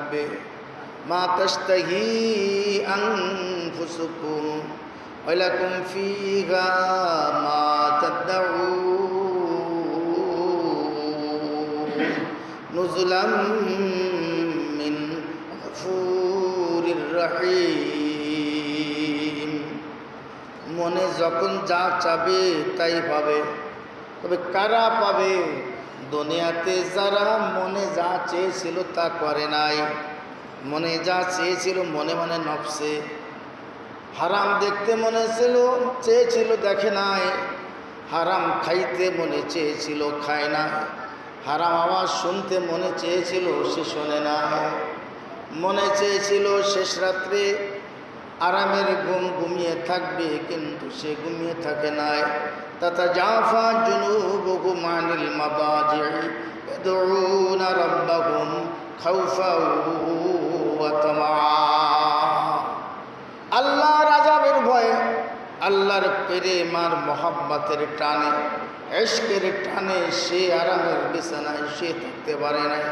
থাকবে মা তাস্তাহি আনফুসুকুম ওয়ালাকুম ফিহা মা তাদউন। নুজুলাম মিন গফুরির রহিম। মনে যখন যা চাবে তাই পাবে। তবে কারা পাবে? দুনিয়াতে যারা মনে যা চেয়েছিল তা করে নাই। মনে যা চেয়েছিল, মনে মনে নফসে। হারাম দেখতে মনে ছিল, চেয়েছিল দেখে নাই। হারাম খাইতে মনে চেয়েছিল, খায় না। হারাম আওয়াজ শুনতে মনে চেয়েছিল, সে শোনে না। মনে চেয়েছিল, শেষ রাত্রে আরামের ঘুম ঘুমিয়ে থাকবে কিন্তু সে ঘুমিয়ে থাকে নাই তথা জাফা জুনুবুহুম আনিল মাবাজি يدعون ربهم خوفا وطمعا আল্লাহর আজাবের ভয়ে আল্লাহর প্রেম আর মহাব্বাতের টানে এশকের টানে সে আরামের বিছানায় সে থাকতে পারে নাই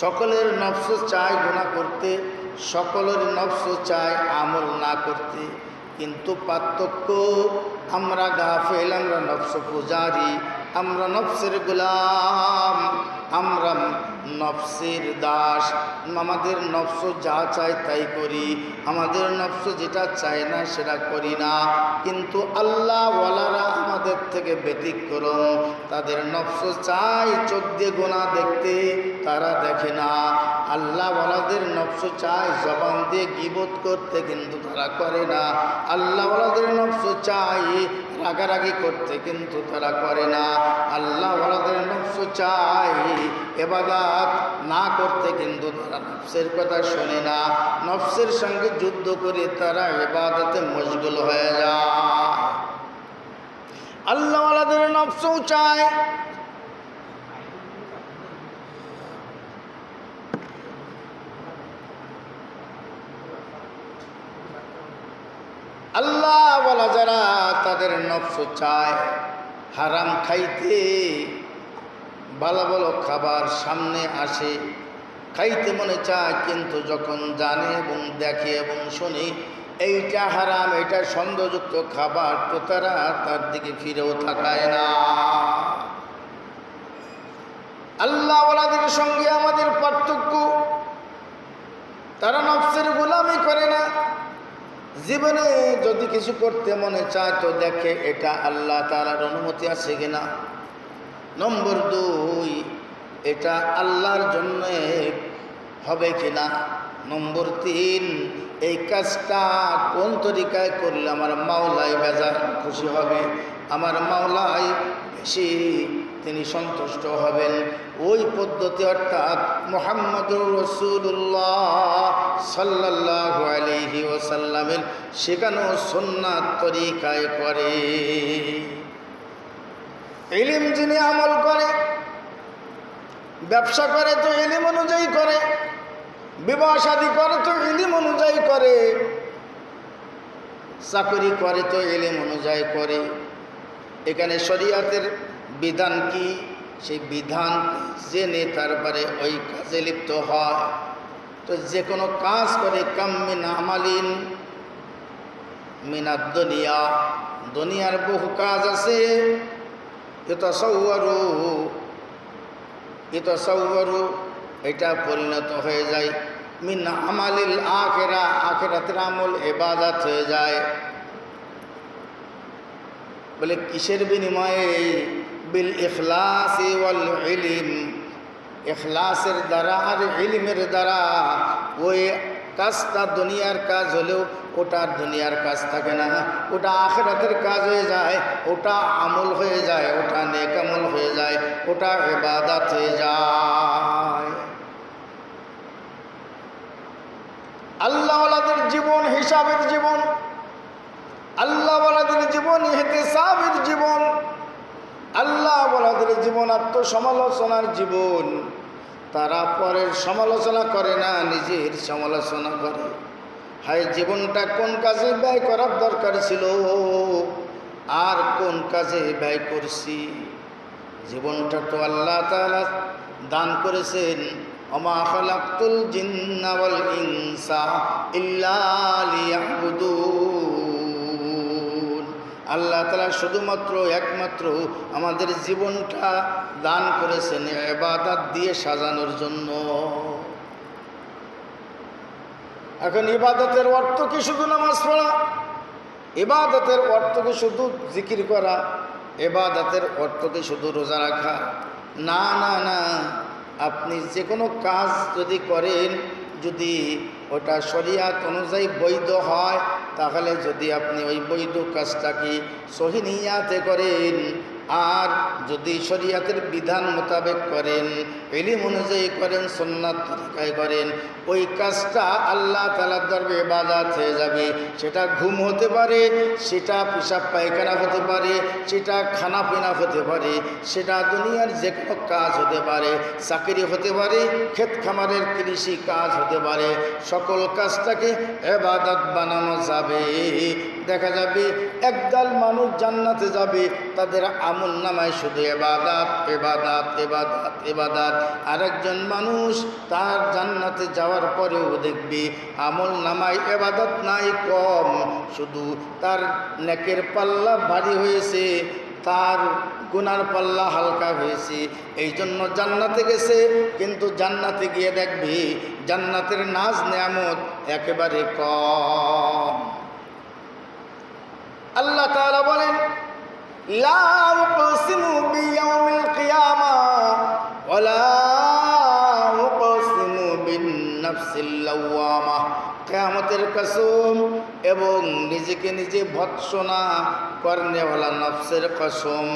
সকলের নফস চায় গুণা করতে সকলের নফস চায় আমল না করতে। কিন্তু পার্থক্য, আমরা গাফেল, আমরা নফস পূজারি, আমরা নফসের গোলাম। আমরা নফসের দাস। আমাদের নফস যা চায় তাই করি। আমাদের নফস যেটা চায় না সেটা করি না। কিন্তু আল্লাহ ওয়ালারা আমাদের থেকে ব্যতিক্রম। তাদের নফস চাই চোখ দিয়ে গোনা দেখতে, তারা দেখে না। আল্লাহ ওয়ালাদের নফস চায় জবান দিয়ে গিবোধ করতে, কিন্তু তারা করে না। আল্লাহ ওয়ালাদের নফস চাই রাগারাগি করতে, কিন্তু তারা করে না। আল্লাহ ওয়ালাদের নফস চাই এবাদাত না করতে কিন্তু তারা নফসের কথা শোনে না। নফসের সঙ্গে যুদ্ধ করে তারা এবাদতে মশগুল হয়ে যায়। আল্লাহওয়ালাদের নফসও চায়। আল্লাহ বলা যারা তাদের নফস চায়, হারাম খাইতে ভালো ভালো খাবার সামনে আসে। খাইতে মনে চায়, কিন্তু যখন জানে এবং দেখে এবং শুনে, এইটা হারাম, এটা সন্দেহযুক্ত খাবার, তো তারা তার দিকে ফিরেও থাকায় না। আল্লাহওয়ালাদের সঙ্গে আমাদের পার্থক্য। তারা নফসের গোলামি করে না। জীবনে যদি কিছু করতে মনে চায়, তো দেখে এটা আল্লাহ তালার অনুমতি আছে কিনা। নম্বর দুই, এটা আল্লাহর জন্য হবে কিনা নম্বর তিন, এই কাজটা কোন তরিকায় করলে আমার মাওলাই বেজার খুশি হবে? আমার মাওলাই বেশি তিনি সন্তুষ্ট হবেন। ওই পদ্ধতি অর্থাৎ মোহাম্মদুর রসুল্লাহ সাল্লাহ আলহি ওসাল্লামের শেখানো সন্ন্যাত তরিকায় করে। ইলিম যিনি আমল করে, ব্যবসা করে তো ইলিম অনুযায়ী করে, বিবাহ শাদী করে তো এলিম অনুযায়ী করে, চাকরি করে তো ইলিম অনুযায়ী করে। এখানে শরিয়াতের বিধান কি? সেই বিধান জেনে তারপরে ওই কাজে লিপ্ত হয়। তো যে কোনো কাজ করে কাম্মিন আমালিন, মিনাদ দুনিয়া। দুনিয়ার বহু কাজ আছে। এটা সৌয়ারু এটা পরিণত হয়ে যায়। মিন আমালিল আখেরা, আখেরাতের আমল এবাদাত হয়ে যায়। বলে কিসের বিনিময়ে? বিল ইখলাস ওয়াল ইলিম। এখলাসের দ্বারা আর ইলিমের দ্বারা ওই কাজটা দুনিয়ার কাজ হলেও ওটা দুনিয়ার কাজ থাকে না, ওটা আখেরাতের কাজ হয়ে যায়, ওটা আমল হয়ে যায়, ওটা নেকামল হয়ে যায়, ওটা এবাদাত হয়ে যায়। আল্লাহওয়ালাদের জীবন, হিসাবের জীবন, আল্লাহওয়ালাদের জীবন হেতেসাবের জীবন আল্লাহ বলাদের জীবন, আত্মসমালোচনার জীবন। তারা পরের সমালোচনা করে না, নিজের সমালোচনা করে। হায়, জীবনটা কোন কাজে ব্যয় করার দরকার ছিল? আর কোন কাজে ব্যয় করছি? জীবনটা তো আল্লাহ দান করেছেন। ওমা খালাকতুল ইনসা ইল্লা লিয়াবুদুন। আল্লাহ তালা শুধুমাত্র, একমাত্র আমাদের জীবনটা দান করেছেন এবাদাত দিয়ে সাজানোর জন্য। এখন ইবাদতের অর্থ কি শুধু নামাজ পড়া? ইবাদতের অর্থ কি শুধু জিকির করা? এবাদতের অর্থ কি শুধু রোজা রাখা? না না না। আপনি যে কোনো কাজ যদি করেন, যদি ওটা শরিয়াত অনুযায়ী বৈধ হয়, তাহলে যদি আপনি ওই বৈধ কাজটাকে সহিনিয়াতে করেন আর যদি শরিয়াতের বিধান মোতাবেক করেন এলিম অনুযায়ী করেন সন্ন্যাত তরিকায় করেন, ওই কাজটা আল্লাহ তালার দরবে বাদাত হয়ে যাবে। সেটা ঘুম হতে পারে, সেটা পেশাব পায়খানা হতে পারে, সেটা খানা পিনা হতে পারে, সেটা দুনিয়ার যে কোনো কাজ হতে পারে, চাকরি হতে পারে, ক্ষেত খামারের কৃষি কাজ হতে পারে, সকল কাজটাকে এবাদত বানানো যাবে। দেখা যাবে, একদল মানুষ জান্নাতে যাবে, তাদের আমল নামায় শুধু এবাদাত এবাদাত এবাদাত এবাদাত। আরেকজন মানুষ তার জান্নাতে যাওয়ার পরেও দেখবে, আমল নামায় এবাদত নাই, কম। শুধু তার নেকের পাল্লা ভারী হয়েছে, তার গুনার পাল্লা হালকা হয়েছে। এই জন্য জান্নাতে গেছে, কিন্তু জান্নাতে গিয়ে দেখবি, জান্নাতের নাজ নেয়ামত একেবারে কম। আল্লাহ তাআলা বলেন লা উকসিমু বিয়াউমিল কিয়ামা ওয়ালা উকসিমু বিন নাফসিল লাওয়ামা কিয়ামতের কসম এবং নিজেকে নিজে ভৎসনা করনেওয়ালা নফসের কসম।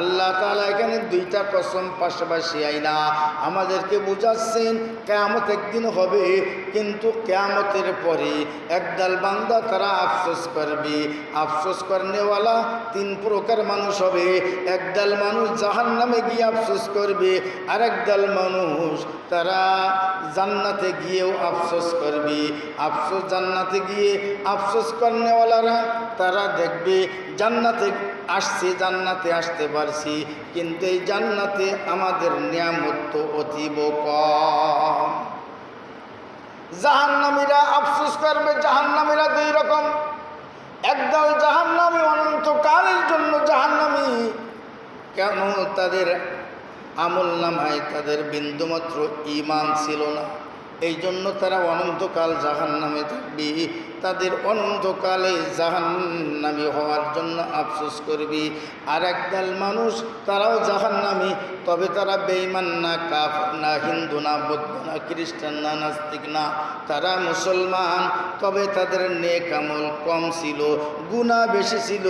আল্লাহ তালা এখানে দুইটা কসম পাশাপাশি আইনা। আমাদেরকে বুঝাচ্ছেন, কেয়ামত একদিন হবে, কিন্তু কেয়ামতের পরে একদল বান্দা তারা আফসোস করবে। আফসোস করনেওয়ালা তিন প্রকার মানুষ হবে। একদল মানুষ জাহান নামে গিয়ে আফসোস করবে আর একদল মানুষ তারা জান্নাতে গিয়েও আফসোস করবে। আফসোস জান্নাতে গিয়ে আফসোস করনেওয়ালারা, তারা দেখবে, জান্নাতে আসছে, জান্নাতে আসতে পারছি, কিন্তু এই জান্নাতে আমাদের নিয়ামত তো অতীব কম। জাহান্নামীরা আফসোস করবে, জাহান্নামীরা দুই রকম। একদল জাহান্নামী অনন্তকালের জন্য জাহান্নামী। কেন তাদের আমল নামায় তাদের বিন্দুমাত্র ইমান ছিল না? এই জন্য তারা অনন্তকাল জাহান নামে থাকবে। তাদের অনন্তকালে জাহান নামী হওয়ার জন্য আফসোস করবি। আর একদল মানুষ, তারাও জাহান নামী তবে তারা বেইমান না কাফ না, হিন্দু না, বৌদ্ধ না, খ্রিস্টান না, নাস্তিক না, তারা মুসলমান। তবে তাদের নেক আমল কম ছিল গুণা বেশি ছিল।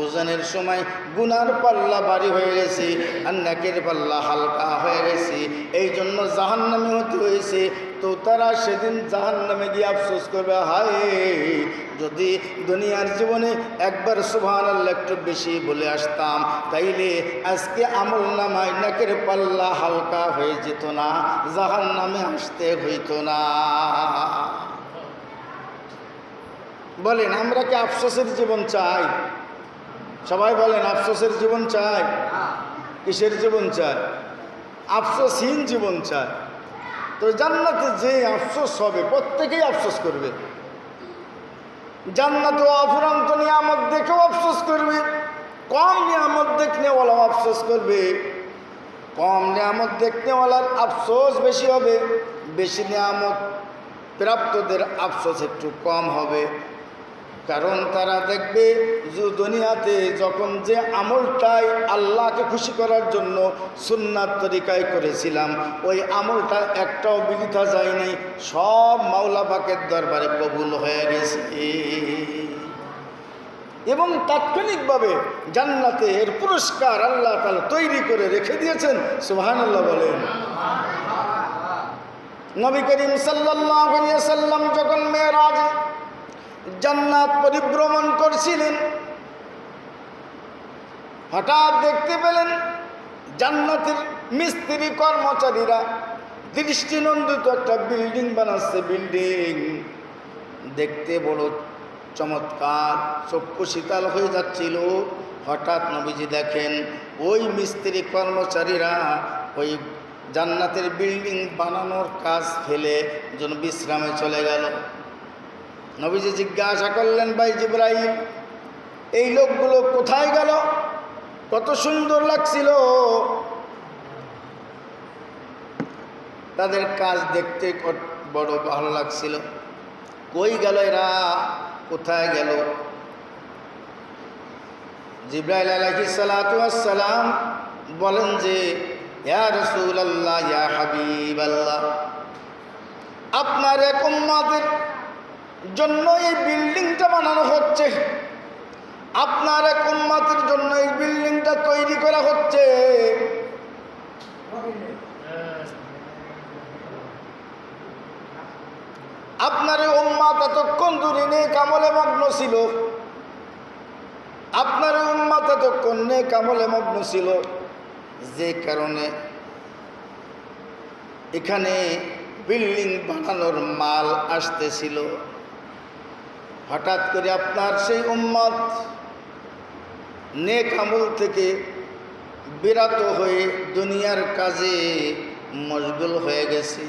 ওজনের সময় গুনার পাল্লা বাড়ি হয়ে গেছে, আর নাকের পাল্লা হালকা হয়ে গেছে। এই জন্য জাহান্নামে হতে হয়েছে। তো তারা সেদিন জাহান নামে গিয়ে আফসোস করবে, হায়, যদি দুনিয়ার জীবনে একবার সুভান আল্লাহ একটু বেশি বলে আসতাম, তাইলে আজকে আমল নামায় নাকের পাল্লা হালকা হয়ে যেত না জাহান নামে আসতে হইতো না। বলেন, আমরা কি আফসোসের জীবন চাই? সবাই বলেন, আফসোসের জীবন চাই? কিসের জীবন চাই? আফসোসহীন জীবন চায় তো জান্নাতে যে আফসোস হবে, প্রত্যেকেই আফসোস করবে। জান্নাত ও অফুরান্ত নিয়ামত দেখেও আফসোস করবে, কম নিয়ামত দেখনেওয়ালাও আফসোস করবে। কম নিয়ামত দেখনেওয়ালার আফসোস বেশি হবে, বেশি নিয়ামত প্রাপ্তদের আফসোস একটু কম হবে। কারণ তারা দেখবে যে দুনিয়াতে যখন যে আমলটাই আল্লাহকে খুশি করার জন্য সুন্নাত তরিকায় করেছিলাম, ওই আমলটা একটাও বিলিতা যায় নাই, সব মাওলা পাকের দরবারে কবুল হয়ে গেছে। এবং তাৎক্ষণিকভাবে জান্নাতে এর পুরস্কার আল্লাহ তালা তৈরি করে রেখে দিয়েছেন সুহান আল্লাহ বলেন। নবী করিম সাল্লাহ সাল্লাম যখন মেয়েরাজ জান্নাত পরিভ্রমণ করছিলেন। হঠাৎ দেখতে পেলেন জান্নাতের মিস্ত্রি কর্মচারীরা দৃষ্টিনন্দিত একটা বিল্ডিং বানাচ্ছে বিল্ডিং। দেখতে বড় চমৎকার চক্ষু শীতল হয়ে যাচ্ছিল। হঠাৎ নবীজি দেখেন, ওই মিস্ত্রি কর্মচারীরা ওই জান্নাতের বিল্ডিং বানানোর কাজ ফেলে যেন বিশ্রামে চলে গেল। নবীজি জিজ্ঞাসা করলেন, ভাই জিব্রাহিম এই লোকগুলো কোথায় গেল? কত সুন্দর লাগছিল। তাদের কাজ দেখতে বড় ভালো লাগছিল। কই গেল এরা? কোথায় গেল? জিব্রাইল আলাইহিস সালাতু সালাম বলেন যে, ইয়া রাসূলুল্লাহ, ইয়া হাবিবাল্লাহ, আপনার এক উম্মতের জন্য এই বিল্ডিংটা বানানো হচ্ছে। আপনার এক উম্মতের জন্য এই বিল্ডিংটা তৈরি করা হচ্ছে। আপনার উম্মাত এতক্ষণ দূরে নেই কামলে মগ্ন ছিল। আপনার উম্মাত এতক্ষণ নেই কামলে মগ্ন ছিল। যে কারণে এখানে বিল্ডিং বানানোর মাল আসতেছিল। হঠাৎ করে আপনার সেই উম্মাদ নেক আমল থেকে বিরত হয়ে দুনিয়ার কাজে মশগুল হয়ে গেছে।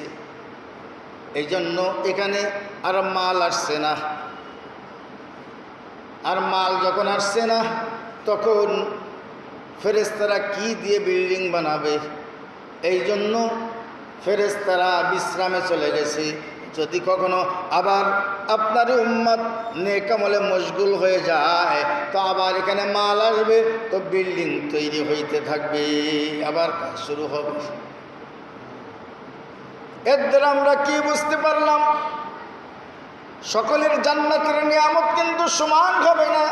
এই জন্য এখানে আর মাল আসছে না। আর মাল যখন আসছে না, তখন ফেরেস্তারা কি দিয়ে বিল্ডিং বানাবে? এই জন্য ফেরেস্তারা বিশ্রামে চলে গেছে। যদি কখনো আবার আপনার উম্মত নেকামলে মশগুল হয়ে যায়, তো আবার এখানে মাল আসবে, তো বিল্ডিং তৈরি হইতে থাকবে, আবার কাজ শুরু হবে। এর দ্বারা আমরা কি বুঝতে পারলাম? সকলের জান্নাতের নিয়ামত কিন্তু সমান হবে না।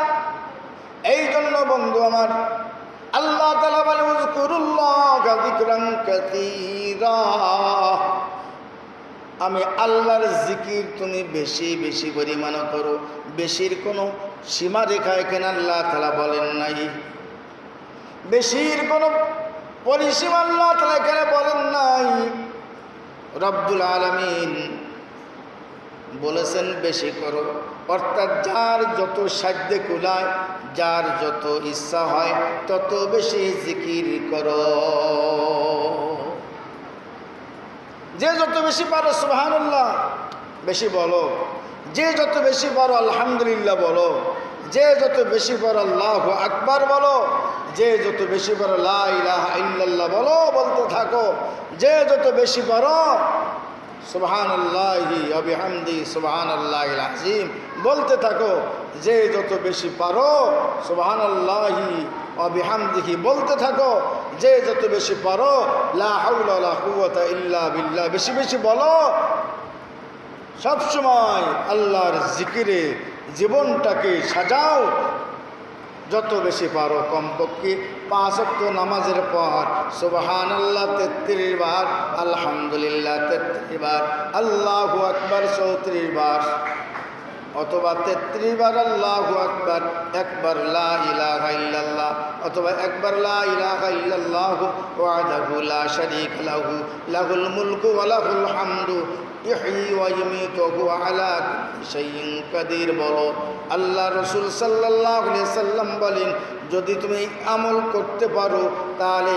এই জন্য বন্ধু আমার, আল্লাহ তালা বলে উজকুরুল্লাহ আমি আল্লাহর জিকির তুমি বেশি বেশি পরিমাণ করো। বেশির কোনো সীমারেখা এখানে আল্লাহ তালা বলেন নাই? বেশির কোনো পরিসীমা আল্লাহ তালা এখানে বলেন নাই? রব্বুল আলমিন বলেছেন, বেশি করো। অর্থাৎ যার যত সাধ্যে কুলায়, যার যত ইচ্ছা হয়, তত বেশি জিকির করো। যে যত বেশি পারো, সুবাহানুল্লাহ, বেশি বলো। যে যত বেশি পারো, আলহামদুলিল্লাহ বলো। যে যত বেশি পারো, আল্লাহ আকবার বলো। যে যত বেশি পারো লাহ ইল্লাল্লাহ বলো, বলতে থাকো। যে যত বেশি পারো সুবহান আল্লাহি অবিহামদি সুবহান আল্লাহ আজিম বলতে থাকো, যে যত বেশি পারো সুবহান আল্লাহি অবিহামদিহি বলতে থাকো, যে যত বেশি পারো, লা হাওলা লা কুওয়াতা ইল্লা বিল্লাহ। বেশি বেশি বলো। সবসময় আল্লাহর জিকিরে জীবনটাকে সাজাও যত বেশি পারো কমপক্ষে পাঁচ অক্ট নামাজের পর সুবাহান আল্লাহ তেত্রিশ বার, আলহামদুলিল্লাহ তেত্রিশ বার, আল্লাহ আকবর চৌত্রিশ বার, অথবা তেত্রিশ বার আল্লাহ আকবর, একবার লা ইলাহা ইল্লাল্লাহ, অথবা একবার লা ইলাহা ইল্লাল্লাহ ওয়াহদাহু লা শারীকা লাহু, লাহুল মুলকু ওয়া লাহুল হামদু কাদির বলেন, যদি তুমি আমল করতে পারো, তাহলে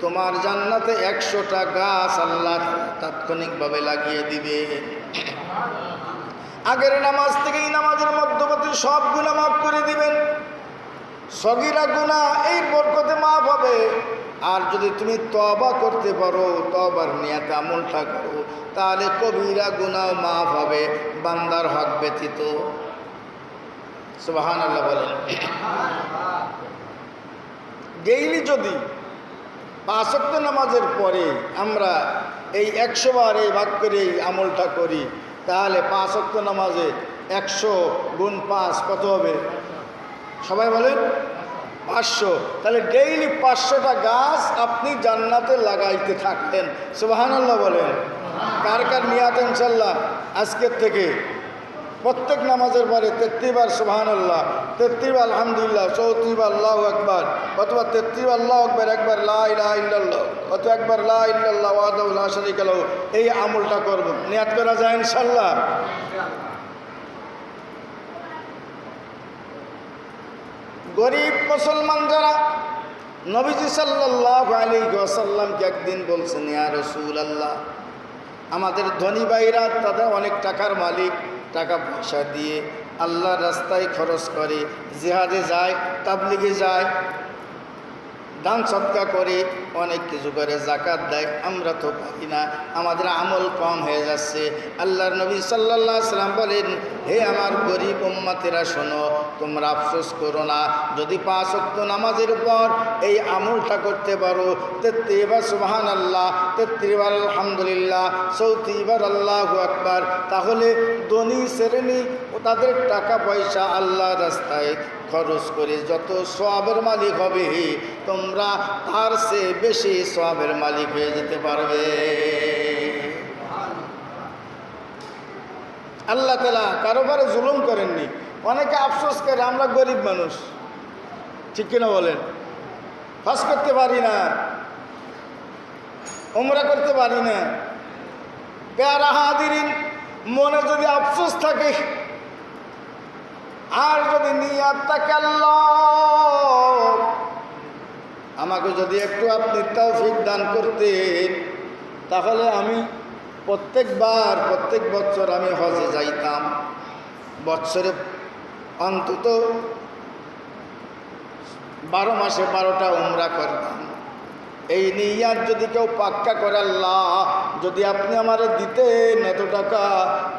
তোমার জান্নাতে একশোটা গাছ আল্লাহ তাৎক্ষণিকভাবে লাগিয়ে দিবে। আগের নামাজ থেকে এই নামাজের মধ্যবর্তী সব গুণা মাফ করে দিবেন। সগিরা গুণা এই বরকতে মাফ হবে। আর যদি তুমি তবা করতে পারো তবার নিয়াতে আমলটা করো, তাহলে কবিরা গুণাও মাফ হবে, বান্দার হক ব্যতীত। সুবাহান আল্লাহ বলেন। ডেইলি যদি পাঁচক্ত নামাজের পরে আমরা এই একশো বার এই ভাগ করে এই আমলটা করি, তাহলে পাঁচ নামাজে একশো গুণ পাঁচ কত হবে? সবাই বলেন? পাঁচশো। তাহলে ডেইলি পাঁচশোটা গাছ আপনি জান্নাতে লাগাইতে থাকতেন সুবাহানাল্লাহ বলেন। কার কার নিয়াত ইনশাল্লাহ আজকের থেকে। প্রত্যেক নামাজের পরে তেত্রিবার সুবাহানাল্লাহ তেত্রিবার আলহামদুলিল্লাহ চৌত্রিবার আল্লাহ একবার অথবা তেত্রিবার আল্লাহ একবার একবার লা ইলাহা ইল্লাল্লাহ, অথবা একবার লা ইল্লাল্লাহ ওয়াহদাহু লা এই আমলটা করব। নিয়াত করা যায় ইনশাল্লাহ গরিব মুসলমান যারা নবীজি সাল্লাহ আলী ওয়াসাল্লামকে একদিন বলছেন, ইয়া রসুল আল্লাহ আমাদের ধনী ভাইরা, তাদের অনেক টাকার মালিক, টাকা পয়সা দিয়ে আল্লাহ রাস্তায় খরচ করে, জিহাদে যায়, তাবলিগে যায় দান সৎকা করে, অনেক কিছু করে জাকাত দেয়, আমরা তো পারি না। আমাদের আমল কম হয়ে যাচ্ছে। আল্লাহর নবী সাল্লাহ সাল্লাম বলেন, হে আমার গরিব উম্মাতেরা, শোনো, তোমরা আফসোস করো না। যদি পাঁচ অক্ত নামাজের উপর এই আমলটা করতে পারো তেত্রিবার সুবাহান আল্লাহ তেত্রিবার আলহামদুলিল্লাহ চৌত্রিবার আল্লাহ আকবার, তাহলে ধনী শ্রেণি ও তাদের টাকা পয়সা আল্লাহ রাস্তায় খরচ করে যত সবের মালিক হবে তোমরা তার সে বেশি সবের মালিক হয়ে যেতে পারবে। আল্লাহ তালা কারোবারে জুলুম করেননি। অনেকে আফসোস করে, আমরা গরিব মানুষ। ঠিক কিনা বলেন? ফাঁস করতে পারি না। ওমরা করতে পারি না। পেয়ারা হাদিরিন মনে যদি আফসোস থাকে, আর যদি নিয়াত থাকে আল্লাহ। আমাকে যদি একটু আপনি তৌফিক দান করতেন, তাহলে আমি প্রত্যেকবার, প্রত্যেক বছর আমি হজে যাইতাম। বৎসরে অন্তত বারো মাসে বারোটা উমরা করতাম। এই নিয়ার যদি কেউ পাক্কা করে আল্লাহ, যদি আপনি আমার দিতেন এত টাকা,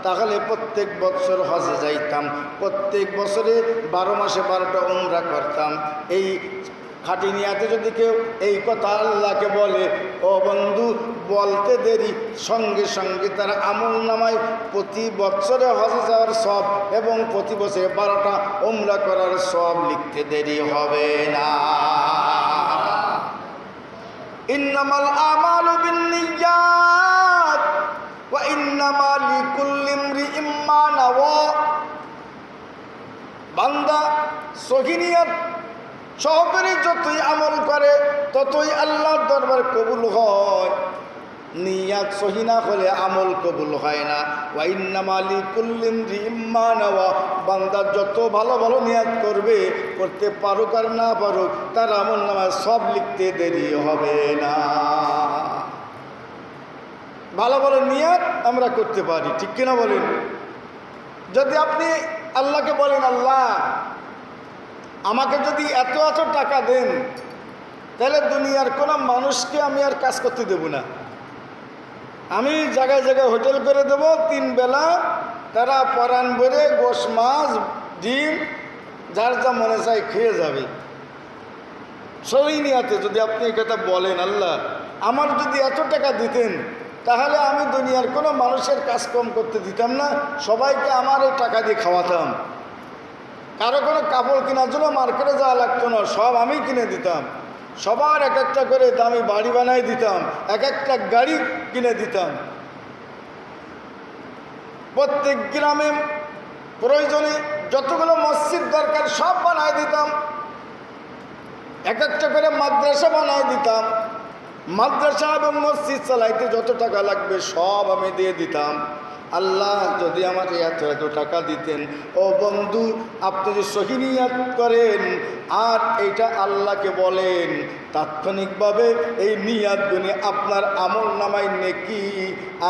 তাহলে প্রত্যেক বছর হজে যাইতাম। প্রত্যেক বছরে বারো মাসে বারোটা উমরা করতাম। এই খাটি নিয়াতে যদি কেউ এই কথা আল্লাহকে বলে, ও বন্ধু, বলতে দেরি। সঙ্গে সঙ্গে তার আমল নামায় প্রতি বছরে হজে যাওয়ার সব এবং প্রতি বছরে বারোটা উমরা করার সব লিখতে দেরি হবে না। ইন্নামাল আমালু বান্দা সহিনিয়ত সহকারে যতই আমল করে, ততই আল্লাহর দরবার কবুল হয়। নিয়াত সহিনা হলে আমল কবুল হয় না। ওয়াইন্নামালি কুল্লিম রিম্মা নেওয়া। বান্দা যত ভালো ভালো নিয়াত করবে, করতে পারুক আর না পারুক, তার আমল নামায় সব লিখতে দেরি হবে না। ভালো ভালো নিয়াত আমরা করতে পারি, ঠিক কিনা বলেন? যদি আপনি আল্লাহকে বলেন, আল্লাহ আমাকে যদি এত এত টাকা দেন, তাহলে দুনিয়ার কোনো মানুষকে আমি আর কাজ করতে দেব না। আমি জায়গায় জায়গায় হোটেল করে দেব, তিন বেলা তারা পরাণ বেড়ে গোস মাছ, ডিম, যার যা মনে চায় খেয়ে যাবে। সই নিয়াতে যদি আপনি কথা বলেন, আল্লাহ, আমার যদি এত টাকা দিতেন, তাহলে আমি দুনিয়ার কোনো মানুষের কাজ কম করতে দিতাম না, সবাইকে আমার এই টাকা দিয়ে খাওয়াতাম। কারও কোনো কাপড় কেনার জন্য মার্কেটে যাওয়া লাগতো না, সব আমি কিনে দিতাম। সবার এক একটা করে দামি বাড়ি বানাই দিতাম, এক একটা গাড়ি কিনে দিতাম। প্রত্যেক গ্রামে প্রয়োজনে যতগুলো মসজিদ দরকার সব বানাই দিতাম। এক একটা করে মাদ্রাসা বানাই দিতাম। মাদ্রাসা এবং মসজিদ চালাইতে যত টাকা লাগবে সব আমি দিয়ে দিতাম। আল্লাহ যদি আমাকে এত এত টাকা দিতেন, ও বন্ধু, আপনি যে সহিনিয়াত করেন, আর এইটা আল্লাহকে বলেন, তাৎক্ষণিকভাবে এই নিয়াতগুনি আপনার আমল নামায় নেকি,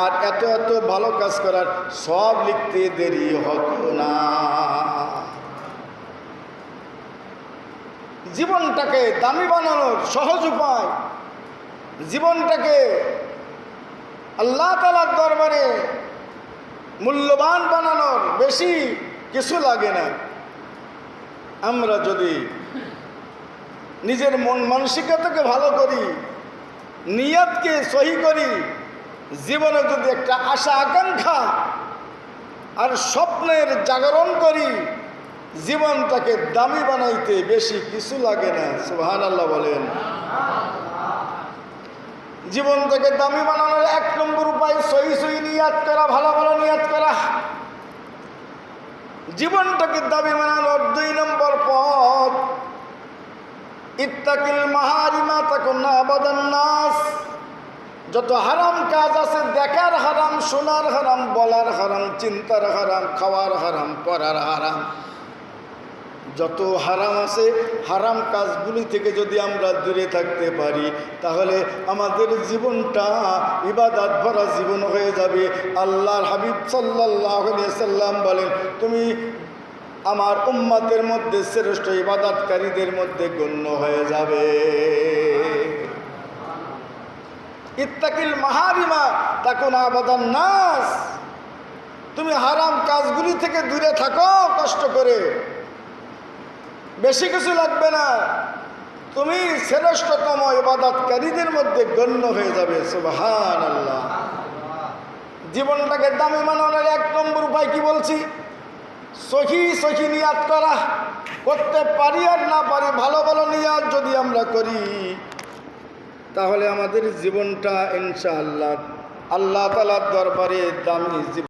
আর এত এত ভালো কাজ করার সব লিখতে দেরি হতো না। জীবনটাকে দামি বানানোর সহজ উপায়, জীবনটাকে আল্লাহ তালার দরবারে মূল্যবান বানানোর বেশি কিছু লাগে না। আমরা যদি নিজের মন মানসিকতাকে ভালো করি, নিয়তকে সহি করি, জীবনে যদি একটা আশা, আকাঙ্ক্ষা আর স্বপ্নের জাগরণ করি, জীবনটাকে দামি বানাইতে বেশি কিছু লাগে না। সুহান আল্লাহ বলেন। জীবনটাকে দামি বানানোর এক নম্বর উপায় সহি সহি নিয়াত করা ভালো ভালো নিয়াত করা জীবনটাকে দাবি মানানোর দুই নম্বর পথ। ইত্তাকিল মাহারিমা তখন নাস। যত হারাম কাজ আছে, দেখার হারাম, শোনার হারাম, বলার হারাম, চিন্তার হারাম, খাওয়ার হারাম, পড়ার হারাম। যত হারাম আছে, হারাম কাজগুলি থেকে যদি আমরা দূরে থাকতে পারি, তাহলে আমাদের জীবনটা ইবাদাত ভরা জীবন হয়ে যাবে। আল্লাহর হাবিব সাল্লাহ সাল্লাম বলেন, তুমি আমার উম্মাতের মধ্যে শ্রেষ্ঠ ইবাদাতকারীদের মধ্যে গণ্য হয়ে যাবে। ইত্তাকিল মাহারিমা, তাকুন আবাদান নাস। তুমি হারাম কাজগুলি থেকে দূরে থাকো, কষ্ট করে। বেশি কিছু লাগবে না। তুমি শ্রেষ্ঠতম ইবাদতকারীদের মধ্যে গণ্য হয়ে যাবে সুবহান আল্লাহ জীবনটাকে দামে মানানোর এক নম্বর উপায় কি বলছি? সহি সহি নিয়াত করা। করতে পারি আর না পারি, ভালো ভালো নিয়াত যদি আমরা করি, তাহলে আমাদের জীবনটা ইনশাআল্লাহ আল্লাহ তালার দরবারে দামি